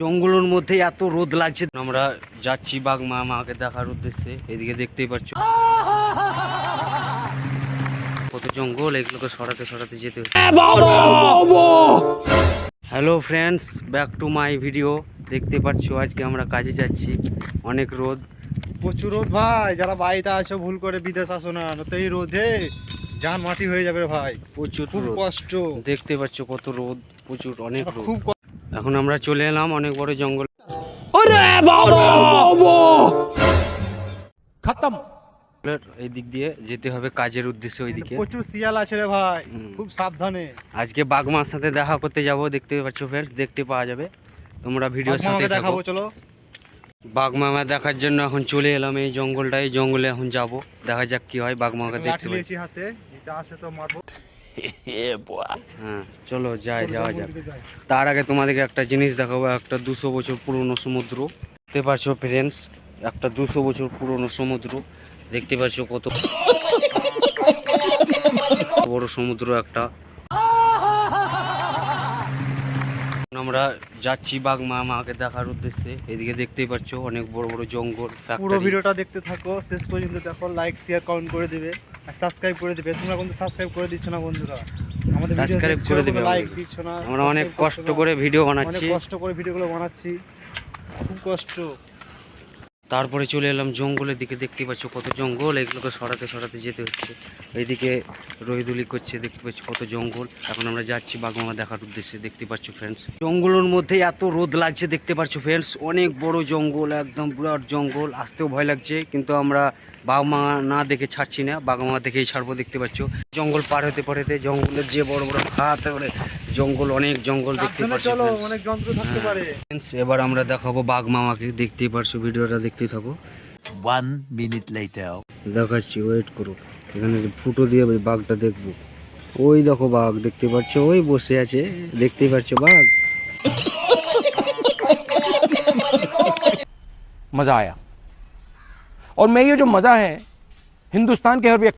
জঙ্গলের মধ্যে এত রোদ লাগছে। আমরা যাচ্ছি বাঘ মা মাকে দেখার উদ্দেশ্যে। এদিকে দেখতেই পাচ্ছ। কত জঙ্গল এগুলোকে সরাতে সরাতে যেতে হচ্ছে। Hello friends back to my video দেখতে পাচ্ছ আজকে আমরা কাজে যাচ্ছি। অনেক রোদ। প্রচুর রোদ ভাই যারা বাড়িতে আছো ভুল করে বিদেশ আসো না নয়তো এই রোদে জান মাটি হয়ে যাবে রে ভাই। প্রচুর খুব কষ্ট। দেখতে পাচ্ছ কত রোদ প্রচুর অনেক রোদ। খুব এখন আমরা চলে এলাম অনেক বড় জঙ্গল। খতম। এই দিক দিয়ে যেতে হবে কাজের উদ্দেশ্যে ওইদিকে। প্রচুর শিয়াল আছে রে ভাই। খুব সাবধানে। আজকে বাগমার সাথে দেখা করতে যাব দেখতে পাচ্ছ ফ্রেন্ডস দেখতে পাওয়া যাবে। তোমরা ভিডিওর সাথে দেখাবো চলো। বাগমামা দেখার জন্য এখন চলে এলাম এই জঙ্গলটা এই জঙ্গলে এখন যাব। দেখা যাক কি হয় বাগমাকে দেখতে পাচ্ছি হাতে আসে তো মারবো। চলো যাই যাওয়া যাক। তার আগে তোমাদেরকে একটা জিনিস দেখাবো একটা দুশো বছর পুরনো সমুদ্র। দেখতে পাচ্ছ ফ্রেন্ডস একটা দুশো বছর পুরনো সমুদ্র। দেখতে পাচ্ছ কত বড় সমুদ্র একটা। আমরা যাচ্ছি বাঘ মা মাকে দেখার উদ্দেশ্যে। এদিকে দেখতেই পাচ্ছ অনেক বড় বড় জঙ্গল পুরো ভিডিওটা দেখতে থাকো শেষ পর্যন্ত দেখো লাইক শেয়ার কমেন্ট করে দিবে। আর সাবস্ক্রাইব করে দিবে। তোমরা কিন্তু সাবস্ক্রাইব করে দিচ্ছ না বন্ধুরা। আমাদের Subscribe করে দিবে লাইক দিচ্ছ না আমরা অনেক কষ্ট করে ভিডিও অনেক বানাচ্ছি কষ্ট করে ভিডিওগুলো বানাচ্ছি। খুব কষ্ট। তারপরে চলে এলাম জঙ্গলের দিকে। দেখতে পাচ্ছ কত জঙ্গল। এগুলোকে সরাতে সরাতে যেতে হচ্ছে। এইদিকে রহিদুলি করছে দেখতে পাচ্ছি কত জঙ্গল। এখন আমরা যাচ্ছি বাগমামা দেখার উদ্দেশ্যে দেখতে পাচ্ছ ফ্রেন্ডস জঙ্গলের মধ্যে এত রোদ লাগছে দেখতে পাচ্ছ ফ্রেন্ডস অনেক বড় জঙ্গল একদম বিরাট জঙ্গল আসতেও ভয় লাগছে। কিন্তু আমরা বাগমা না দেখে ছাড়ছি না বাগমা দেখেই ছাড়বো দেখতে পাচ্ছ। জঙ্গল পার হতে পার হতে জঙ্গলের যে বড় বড় হাত জঙ্গল অনেক জঙ্গল দেখতে পাচ্ছ চলো friends। অনেক যন্ত্র থাকতে হ্যাঁ। এবার আমরা দেখাবো বাঘ মামাকে দেখতেই পারছ ভিডিওটা দেখতেই থাকো. দেখাচ্ছি ওয়েট করো। এখানে যে ফুটো দিয়ে ওই বাঘটা দেখবো ওই দেখো বাঘ দেখতে পাচ্ছ ওই বসে আছে দেখতেই পাচ্ছ বাঘ मज़ा आया और मैं ये जो मज़ा है हिंदुस्तान के हर व्यक्ति